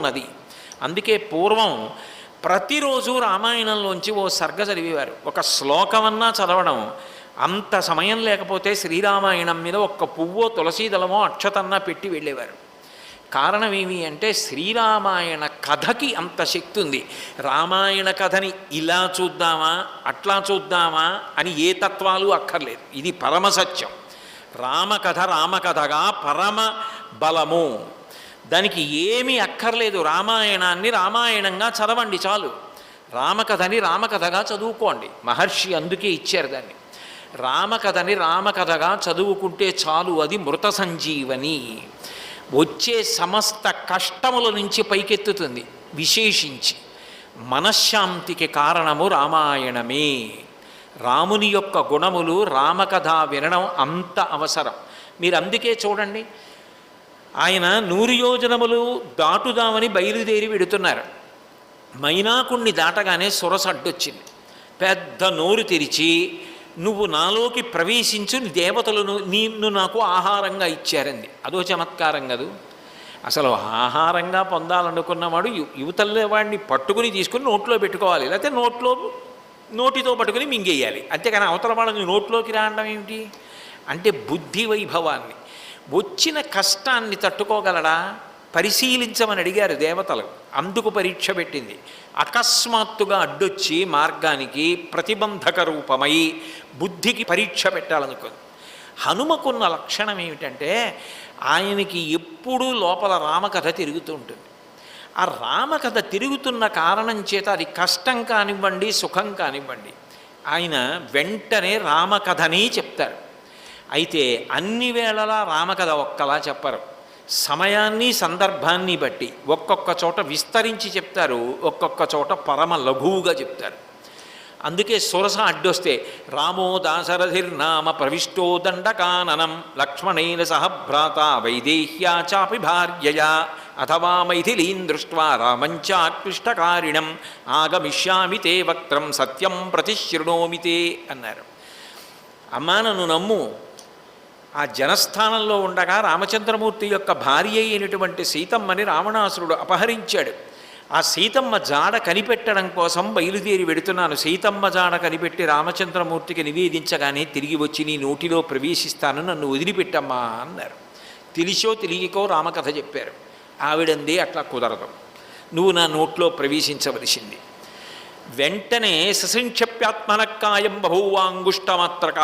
ఉన్నది అందుకే పూర్వం ప్రతిరోజు రామాయణంలోంచి ఓ సర్గ చదివేవారు. ఒక శ్లోకమన్నా చదవడం అంత సమయం లేకపోతే శ్రీరామాయణం మీద ఒక్క పువ్వో తులసీదళమో అక్షతన్నా పెట్టి వెళ్ళేవారు. కారణం ఏమి అంటే శ్రీరామాయణ కథకి అంత శక్తి ఉంది. రామాయణ కథని ఇలా చూద్దామా అట్లా చూద్దామా అని ఏ తత్వాలు అక్కర్లేదు. ఇది పరమ సత్యం. రామకథ రామకథగా పరమ బలము. దానికి ఏమీ అక్కర్లేదు. రామాయణాన్ని రామాయణంగా చదవండి చాలు. రామకథని రామకథగా చదువుకోండి. మహర్షి అందుకే ఇచ్చారు దాన్ని. రామకథని రామకథగా చదువుకుంటే చాలు అది మృత సంజీవని. వచ్చే సమస్త కష్టముల నుంచి పైకెత్తుతుంది విశేషించి. మనశ్శాంతికి కారణము రామాయణమే. రాముని యొక్క గుణములు రామకథ వినడం అంత అవసరం. మీరు అందుకే చూడండి ఆయన నూరు యోజనములు దాటుదామని బయలుదేరి వెడుతున్నారు. మైనాకుణ్ణి దాటగానే సురస అడ్డొచ్చింది. పెద్ద నోరు తెరిచి నువ్వు నాలోకి ప్రవేశించు దేవతలను నిన్ను నాకు ఆహారంగా ఇచ్చారంది. అదో చమత్కారం కదూ. అసలు ఆహారంగా పొందాలనుకున్నవాడు యువతల్లో వాడిని పట్టుకుని తీసుకుని నోట్లో పెట్టుకోవాలి. లేకపోతే నోట్లో నోటితో పట్టుకుని మింగేయాలి. అంతేకాని అవతల వాళ్ళని నోట్లోకి రావడం ఏమిటి అంటే బుద్ధి వైభవాన్ని. వచ్చిన కష్టాన్ని తట్టుకోగలడా? పరిశీలించమని అడిగారు దేవతలు. అందుకు పరీక్ష పెట్టింది. అకస్మాత్తుగా అడ్డొచ్చి మార్గానికి ప్రతిబంధక రూపమై బుద్ధికి పరీక్ష పెట్టాలనుకుంది. హనుమకున్న లక్షణం ఏమిటంటే ఆయనకి ఎప్పుడూ లోపల రామకథ తిరుగుతూ ఉంటుంది. ఆ రామకథ తిరుగుతున్న కారణం చేత అది కష్టం కానివ్వండి సుఖం కానివ్వండి. ఆయన వెంటనే రామకథని చెప్తారు అయితే అన్ని వేళలా రామకథ ఒక్కలా చెప్పరు. సమయాన్ని సందర్భాన్ని బట్టి ఒక్కొక్క చోట విస్తరించి చెప్తారు ఒక్కొక్క చోట పరమ లఘువుగా చెప్తారు. అందుకే సురస అడ్డొస్తే రామో దాశరథిర్నామ ప్రవిష్టో దండకాననం లక్ష్మణైన సహ భ్రాత వైదేహ్యా చాపి భార్యయా అథవా మైథిలీం దృష్ట్వా రామంచాక్లిష్టకారిణం ఆగమిష్యామి తే వక్త్రం సత్యం ప్రతిశృణోమి తే అన్నారు. అమ్మా నన్ను నమ్ము ఆ జనస్థానంలో ఉండగా రామచంద్రమూర్తి యొక్క భార్య అయినటువంటి సీతమ్మని రావణాసురుడు అపహరించాడు. ఆ సీతమ్మ జాడ కనిపెట్టడం కోసం బయలుదేరి వెడుతున్నాను. సీతమ్మ జాడ కనిపెట్టి రామచంద్రమూర్తికి నివేదించగానే తిరిగి వచ్చి నీ నోటిలో ప్రవేశిస్తాను నన్ను వదిలిపెట్టమ్మా అన్నారు. తెలిసో తెలియకో రామకథ చెప్పారు. ఆవిడంది అట్లా కుదరదు. నువ్వు నా నోట్లో ప్రవేశించవలసింది. వెంటనే ససింక్షప్యాత్మనక్కాయం బహువాంగుష్టమాత్రక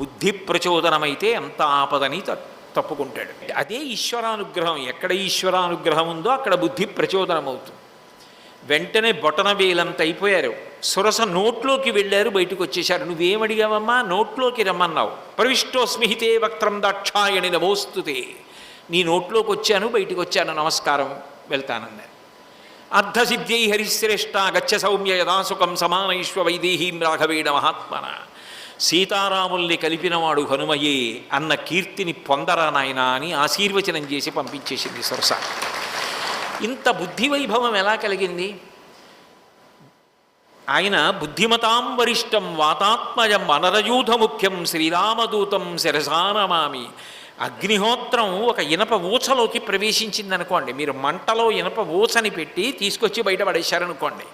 బుద్ధి ప్రచోదనమైతే ఎంత ఆపదని తప్పుకుంటాడు. అదే ఈశ్వరానుగ్రహం. ఎక్కడ ఈశ్వరానుగ్రహం ఉందో అక్కడ బుద్ధి ప్రచోదనం అవుతుంది వెంటనే బొటన వేలంత అయిపోయారు. సురస నోట్లోకి వెళ్ళారు బయటకు వచ్చేశారు నువ్వేమడిగావమ్మా నోట్లోకి రమ్మన్నావు. ప్రవిష్టోస్మిహితే వక్త్రం దాక్షాయణి నమోస్తుతే నీ నోట్లోకి వచ్చాను బయటకు వచ్చాను నమస్కారం. వెళ్తానన్నారు. అర్ధసిద్ధ్యై హరిశ్రేష్ట గచ్చ సౌమ్య యథాసుఖం సమానైశ్వ వైదేహీం రాఘవేణ మహాత్మన. సీతారాముల్ని కలిపినవాడు హనుమయే అన్న కీర్తిని పొందరా నాయనా అని ఆశీర్వచనం చేసి పంపించేసింది సొరస. ఇంత బుద్ధి వైభవం ఎలా కలిగింది? ఆయన బుద్ధిమతాం వరిష్టం వాతాత్మయం అనరయూధ ముఖ్యం శ్రీరామదూతం శిరసానమామి అగ్నిహోత్రం ఒక ఇనప ఊచలోకి ప్రవేశించింది అనుకోండి మీరు మంటలో ఇనప ఊచని పెట్టి తీసుకొచ్చి బయట పడేశారనుకోండి.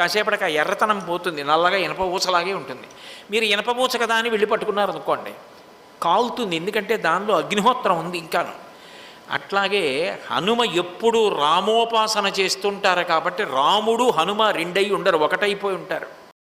కాసేపటికి ఆ ఎర్రతనం పోతుంది నల్లగా ఇనప ఊచలాగే ఉంటుంది. మీరు ఇనప ఊచ కదా అని వెళ్ళి పట్టుకున్నారనుకోండి కాలుతుంది ఎందుకంటే దానిలో అగ్నిహోత్రం ఉంది ఇంకాను. అట్లాగే హనుమ ఎప్పుడు రామోపాసన చేస్తుంటారు కాబట్టి రాముడు హనుమ రెండై ఉండరు ఒకటైపోయి ఉంటారు.